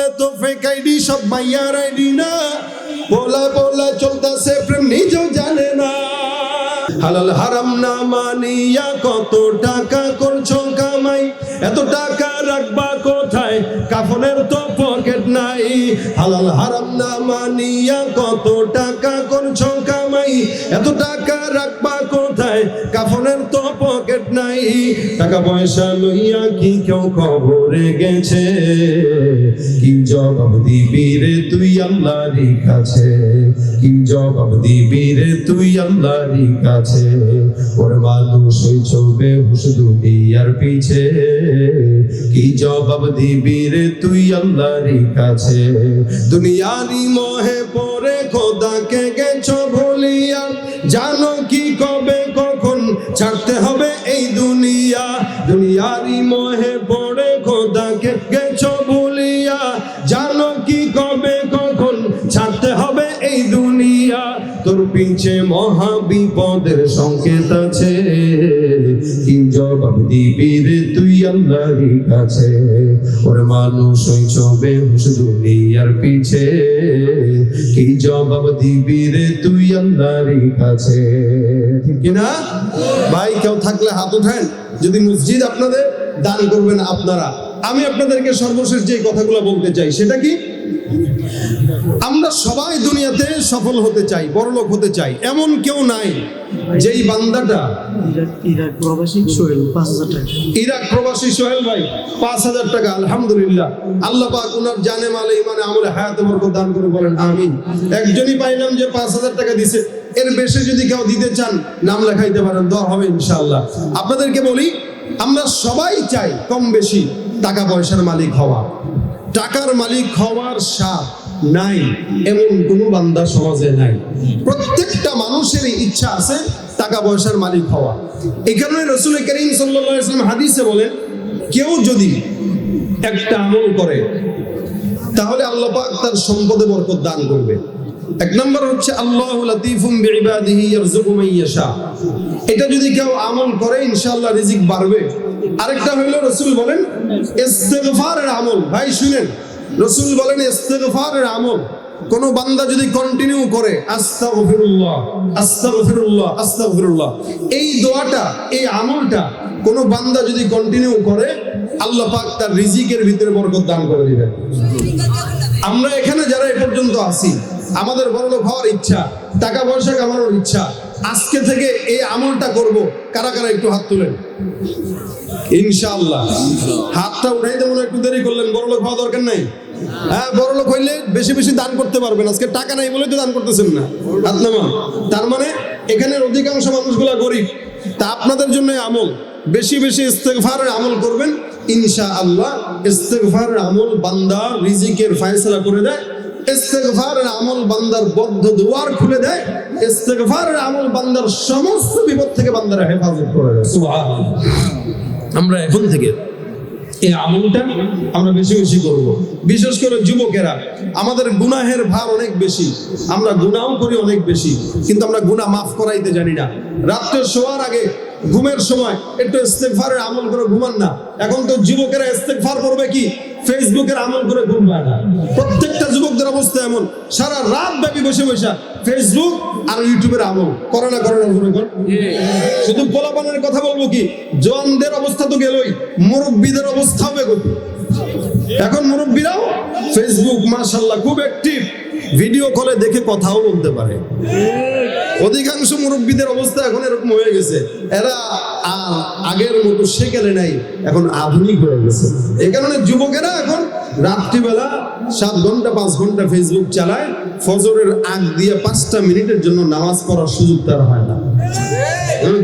বলে তো ফেক সব মাইয়ার আইডি না। বলা বলা চলতেছে প্রেম, নিজেও জানে না। হালাল হারাম না মানিয়া কত টাকা করছ কামাই? এত টাকা রাখবা কোথায়? কাফনের তো পকেট নাই। হালাল হারাম না মানিয়া কত টাকা করছ কামাই এত টাকা রাখবা কোথায়? কাফনের তো পকেট নাই। টাকা পয়সা লইয়া কি কেউ খবরে গেছে? কি জবাব দিবি রে তুই আল্লাহরই কাছে? কি জবাব দিবি রে তুই আল্লাহরই কাছে? ওর মানুষ ওই চলবে হুশ দুনিয়ার পিছে। কি জবাব দিবি রে তুই আল্লাহরই কাছে দুনিয়ারি পরে খোদাকে ভুলিয়া। জানো কি কবে, কখন ছাড়তে হবে এই দুনিয়া। দুনিয়ারি পড়ে খোদাকে ভুলিয়া। জানো কি কবে, কখন ছাড়তে হবে এই দুনিয়া। তোর পিছে মহা বিপদের সংকেত আছে। কি জবাব দিবি রে তুই? আল্লাহর কাছে। ওর মানুষ, ওই চবে দুনিয়ার পিছে। কি জবাব দিবি রে তুই আল্লাহর কাছে? কিনা? ভাই, কেউ থাকলে হাত উঠেন। যদি মসজিদ আপনাদের দান করবেন আপনারা। আমি আপনাদেরকে সর্বশেষ যে কথাগুলো বলতে চাই, সেটা কি? আমরা সবাই দুনিয়াতে সফল হতে চাই বড়লোক হতে চাই। এমন কেউ নাই যেই বান্দাটা ইরাক প্রবাসী সোহেল পাঁচ হাজার টাকা। ইরাক প্রবাসী সোহেল ভাই পাঁচ হাজার টাকা আলহামদুলিল্লাহ। আল্লাহ পাক ওনার জানে মালে ইমানে আমলে হায়াতে বরকত দান করে বলেন আমিন। একজনই পাইলাম যে পাঁচ হাজার টাকা দিছে। এর বেশি যদি কেউ দিতে চান নাম লেখাইতে পারেন দর হবে ইনশাআল্লাহ। আপনাদেরকে বলি আমরা সবাই চাই কম বেশি টাকা পয়সার মালিক হওয়া। টাকার মালিক হওয়ার সাপ নাই, এমন কোনো বান্দা সমাজে নাই। প্রত্যেকটা মানুষের ইচ্ছা আছে টাকা পয়সার মালিক হওয়া। এই কারণে রসুল করিম সাল্লাম হাদিসে বলেন, কেউ যদি একটা আমল করে, তাহলে আল্লাহ পাক তার সম্পদে বরকত দান করবে। এক নম্বর হচ্ছে, আল্লাহ লতিফুম বিইবাদিহি ইয়ারযুকু মান ইয়াশা। এটা যদি কেউ আমল করে, ইনশাআল্লাহ রিজিক বাড়বে। আরেকটা হলো রসুল বলেন, ইস্তিগফারের আমল। ভাই, শুনেন, রসুল বলেন, ইস্তিগফারের আমল। কোন বান্দা যদি কন্টিনিউ করে, আস্তাগফিরুল্লাহ আস্তাগফিরুল্লাহ আস্তাগফিরুল্লাহ। এই দোয়াটা, এই আমলটা কোন বান্দা যদি কন্টিনিউ করে, আল্লাহ পাক তার রিজিকের ভিতরে বরকত দান করে দিবেন। আমরা এখানে যারা এ পর্যন্ত আছি আমাদের বড়লোক হওয়ার ইচ্ছা, টাকা পয়সা কামানোর ইচ্ছা। আজকে থেকে এই আমলটা করব। কারা কারা একটু হাত তুলেন? ইনশাআল্লাহ। হাতটা মনে হয় একটু দেরি করলেন। বড়লোক হওয়া দরকার নাই? হ্যাঁ বড়লোক হইলে বেশি বেশি দান করতে পারবেন। আজকে টাকা নাই বলে তো দান করতেছেন না। হাত নামান। তার মানে এখানের অধিকাংশ মানুষগুলা গরিব। তা আপনাদের জন্য আমল। বেশি বেশি ইস্তেগফারের আমল করবেন। ইনশা আল্লাহ ইস্তেগফারের আমল বান্দা রিজিকের ফায়সলা করে দেয়। ইস্তেগফারের আমল বান্দার বদ্ধ দুয়ার খুলে দেয়, ইস্তেগফারের আমল বান্দার সমস্ত বিপদ থেকে বান্দারা হেফাজত করে আমরা এখন থেকে এই আমলটা আমরা বেশি বেশি করব। বিশেষ করে যুবকেরা, আমাদের গুনাহের ভার অনেক বেশি, আমরা গুনাও করি অনেক বেশি, কিন্তু আমরা গুনাহ মাফ করাইতে জানি না। রাত্রে শোয়ার আগে, ঘুমের সময় একটু ইস্তেগফারের আমল করে ঘুমান না। এখন তো যুবকেরা ইস্তেগফার করবে কি? ফেসবুকের আমল করে ঘুম পায় না। প্রত্যেকটা যুবকদের অবস্থা এমন। সারা রাত ব্যাপী বসে বসে ফেসবুক আর ইউটিউবের আমল। করে না করে না শুধু পোলাপানের কথা বলব কি? জনদের অবস্থা তো গেলই। মুরব্বীদের অবস্থা হবে এখন মুরব্বীরাও ফেসবুক মাসাল্লাহ খুব অ্যাক্টিভ ভিডিও কলে দেখে কথাও বলতে পারে। অধিকাংশ মুরব্বীদের অবস্থা এখন এরকম হয়ে গেছে। এরা আগের মতো সেকেলে নাই, এখন আধুনিক হয়ে গেছে। এই কারণে যুবকেরা এখন রাত্রিবেলা সাত ঘণ্টা, পাঁচ ঘণ্টা ফেসবুক চালায়, ফজরের আগ দিয়ে পাঁচটা মিনিটের জন্য নামাজ পড়ার সুযোগ তার হয় না।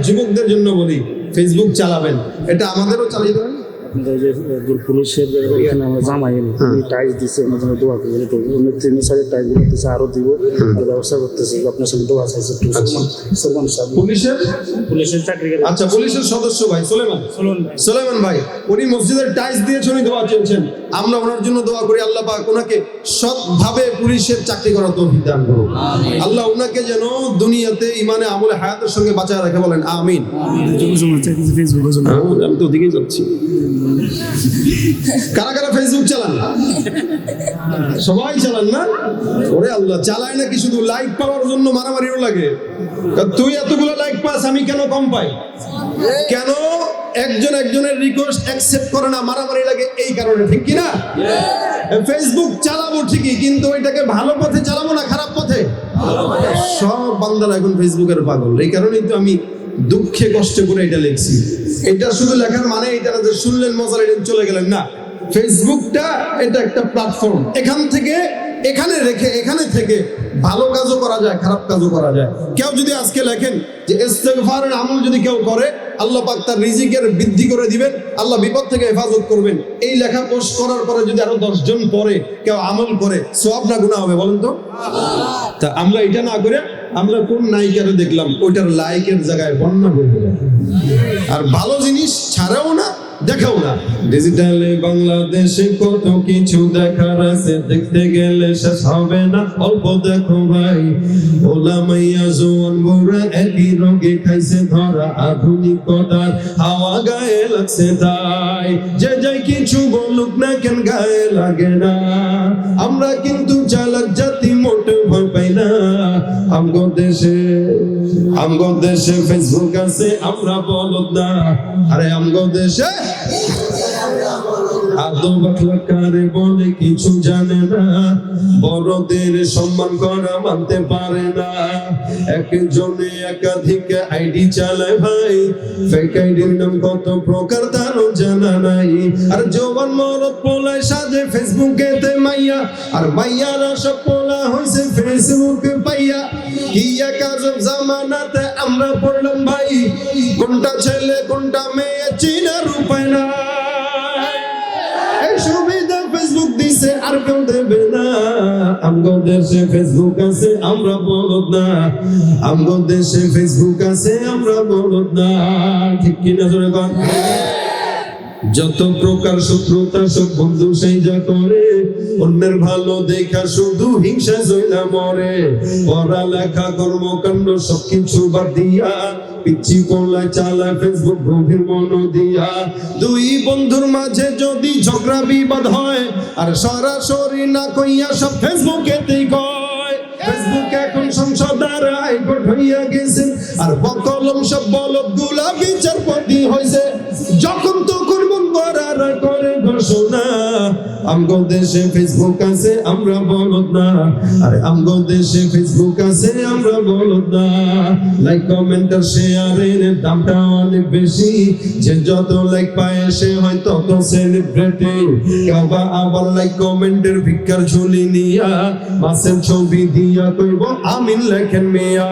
যুবকদের জন্য বলি ফেসবুক চালাবেন। এটা আমাদেরও চালিয়ে দেবেন। পুলিশের এখানে আমরা জামাই টাইস দিছে ওনার জন্য দোয়া করি উনি তিন সাইডের টাইসগুলো দিচ্ছে আরও দিব ব্যবস্থা করতেছে আপনার সঙ্গে দোয়া চাইছে একটু সলমান সাহেব পুলিশের? পুলিশের চাকরি আচ্ছা পুলিশের সদস্য ভাই সোলেমান। ভাই। সোলেমান ভাই উনি মসজিদের টাইলস দিয়েছেন উনি দোয়া চেয়েছেন। আমরা ওনার জন্য দোয়া করি আল্লাহ পাক ওনাকে সৎভাবে পুলিশের চাকরি করার তৌফিক দান করুন আল্লাহ ওনাকে যেন দুনিয়াতে ইমানে আমলে হায়াতের সঙ্গে বাঁচায় রাখে বলেন আমিন। আমি তো ওদিকেই যাচ্ছি। কারা কারা ফেসবুক চালান? সবাই চালান না? ওরে আল্লাহ চালায় নাকি শুধু লাইক পাওয়ার জন্য মারামারিও লাগে? তুই এতগুলো লাইক পাস আমি কেন কম পাই? কেন? একজন একজনের রিকোয়েস্ট অ্যাকসেপ্ট করে না মারামারি লাগে এই কারণে ঠিক কি না ফেসবুক চালাবো ঠিকই কিন্তু এটাকে ভালো পথে চালাবো না খারাপ পথে? সব বান্দারা এখন ফেসবুকের পাগল এই কারণেই তো আমি দুঃখে কষ্টে করে এটা লিখছি। এটা শুধু লেখার মানে এটা না যে শুনলেন মজার এটা চলে গেলেন। না ফেসবুকটা এটা একটা প্ল্যাটফর্ম এখান থেকে এখানে রেখে, এখানে থেকে ভালো কাজও করা যায়, খারাপ কাজও করা যায়। কেউ যদি আজকে লেখেন যে ইস্তেগফারের আমল যদি কেউ করে, আল্লাহ পাক তার রিজিকের বৃদ্ধি করে দিবেন, আল্লাহ বিপদ থেকে হেফাজত করবেন। এই লেখা পোস্ট করার পরে যদি আরও দশজন পরে কেউ আমল করে সব না গুণা হবে বলেন তো? তা আমরা এটা না করে, আমরা কোন নায়িকারে দেখলাম, ওইটার লাইকের জায়গায় বন্যা যাই আর ভালো জিনিস ছাড়াও না দেখাও না। বাংলাদেশে কত কিছু দেখার আছে, দেখতে গেলে শেষ হবে না, অল্প দেখো ভাই। ওলা মাইয়া জোয়ান বুড়া একই রোগে খাইছে ধরা, আধুনিকতার হাওয়া গায়ে লাগছে তাই। যে যাই কিছু বলুক না কেন গায়ে লাগে না। আমরা কিন্তু চালাক জাতি মোটে আমগো দেশে আমগো দেশে ফেসবুক আছে আমরা বলদ না। আরে আমগো দেশে আদৌ বাকলা বলে কিছু জানে না। বড়দের সম্মান করা মানতে পারে না। একজনে একাধিক আইডি চালায় ভাই। ফেক আইডির নাম কত প্রকার তারও জানা নাই। আর জোয়ান মরদ পোলায় সাজে ফেসবুকে তে মাইয়া। আর মাইয়ারা সব পোলা হইছে ফেসবুকে পাইয়া। কি এক জামানাতে আমরা পড়লাম ভাই। কোনটা ছেলে, কোনটা মেয়ে, চিনার উপায় না ফেসবুক দিছে, আর কেউ দেবে না। আমগো দেশে ফেসবুক আছে, আমরা বলদ না। দেশে ফেসবুক আছে, আমরা বলদ না। ঠিক কিনা জোরে কর যত প্রকার শত্রুতা সব বন্ধু সেই যা করে, অন্যের ভালো দেখা শুধু হিংসা জয়লা মরে। পড়ালেখা, কর্মকাণ্ড সবকিছু বাদ দিয়া, পিচ্ছি কোলায় চালা ফেসবুক গভীর মন দিয়া। দুই বন্ধুর মাঝে যদি ঝগড়া বিবাদ হয়, আর সরাসরি না কইয়া সব ফেসবুকেতেই কয়। ফেসবুক এখন সংসদার হাইকোর্ট হইয়া গেছে। আর বকলম সব বলদগুলা বিচারপতি হয়েছে যখন তখন মন করার না। লাইক কমেন্ট কমেন্টের ভিক্ষার ঝুলি নিয়া মাসের ছবি দিয়া কইব, আমিন লেখেন মিয়া।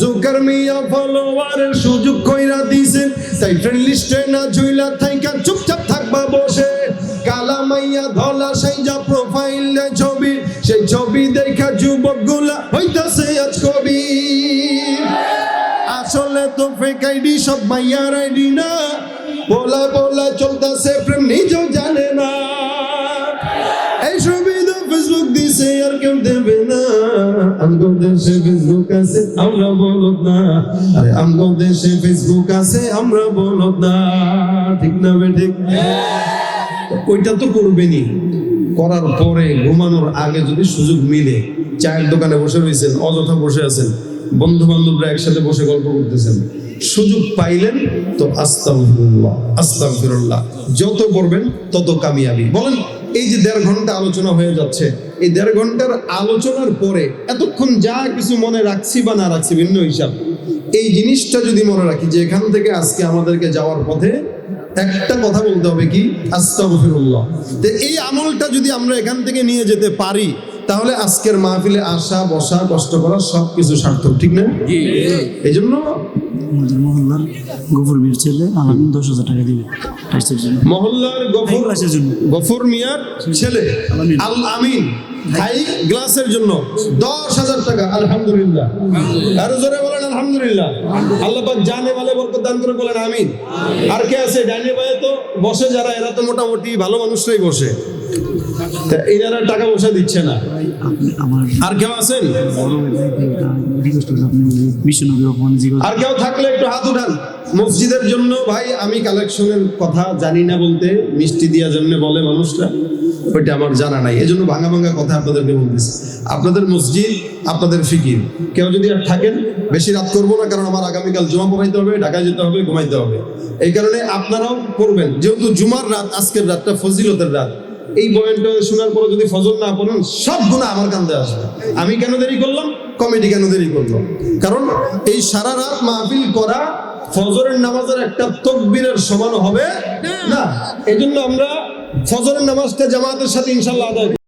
জুকার মিয়া ফলোয়ারের সুযোগ কইরা দিছেন। তাই লিস্টে না ঝুইলা থাইকা চুপচাপ ধলা সেই যা প্রোফাইল ছবি, সেই ছবি দেখা যুবকগুলা হইতাছে আজ কবি। আসলে তো ফেক আইডি সব মাইয়ার আইডি না। বলা বলা চলতেছে, প্রেম নিজেও জানে না। এই সুবিধা ফেসবুক দিছে, আর কেউ দেবে না। আমগো দেশে ফেসবুক আছে, আমরা বলদ না। আরে আমগো দেশে ফেসবুক আছে, আমরা বলদ না। ঠিক না বে ঠিক? ওইটা তো করবেনই। করার পরে ঘুমানোর আগে যদি সুযোগ মিলে, চায়ের দোকানে বসে রয়েছেন অযথা বসে আছেন বন্ধু বান্ধবরা একসাথে বসে গল্প করতেছেন, সুযোগ পাইলেন তো আস্তাগফিরুল্লাহ যত করবেন তত কামিয়াবি। বলেন, এই যে দেড় ঘণ্টা আলোচনা হয়ে যাচ্ছে, এই দেড় ঘণ্টার আলোচনার পরে এতক্ষণ যা কিছু মনে রাখছি বা না রাখছি, ভিন্ন হিসাব। এই জিনিসটা যদি মনে রাখি যে এখান থেকে আজকে আমাদেরকে যাওয়ার পথে একটা কথা বলতে হবে কি? আস্তাগফিরুল্লাহ। তো এই আমলটা যদি আমরা এখান থেকে নিয়ে যেতে পারি তাহলে আজকের মাহফিলে আসা বসা কষ্ট করা সবকিছু সার্থক ঠিক না? এই জন্য আমাদের মহল্লার গোবর বীর ছেলে আলামিন দশ হাজার টাকা দিবে। মহল্লার গফর গফর মিয়ার ছেলে। আল আমিন। হাই গ্লাসের জন্য দশ হাজার টাকা আলহামদুলিল্লাহ। আরও জোরে বলেন। আলহামদুলিল্লাহ। আল্লাহ জানে বলে বরকত দান করে বলেন, আমিন। আর কে আছে? ডাইনে ভাই তো বসে যারা, এরা তো মোটামুটি ভালো মানুষরাই বসে। এনারা টাকা পয়সা দিচ্ছে না। আর কেউ আছেন? আর কেউ থাকলে একটু হাত উঠান। মসজিদের জন্য ভাই, আমি কালেকশনের কথা জানি না বলতে, মিষ্টি দিয়া জন্য বলে মানুষরা, ওইটা আমার জানা নাই। এই জন্য ভাঙা ভাঙা কথা আপনাদেরকে বলতেছি। আপনাদের মসজিদ, আপনাদের ফিকির। কেউ যদি আর থাকেন, বেশি রাত করব না, কারণ আমার আগামীকাল জমা পড়াইতে হবে, ঢাকায় যেতে হবে, ঘুমাইতে হবে। এই কারণে আপনারাও করবেন। যেহেতু জুমার রাত, আজকের রাতটা ফজিলতের রাত। এই বয়ানটা শোনার পরে যদি ফজল না পড়েন, সব গুণা আমার কান্দে আসবে। আমি কেন দেরি করলাম? কমিটি কেন দেরি করলাম কারণ এই সারা রাত মাহফিল করা ফজরের নামাজের একটা তকবীরের সমান হবে না। এজন্য আমরা ফজরের নামাজটা জামাতের সাথে ইনশাল্লাহ আদায়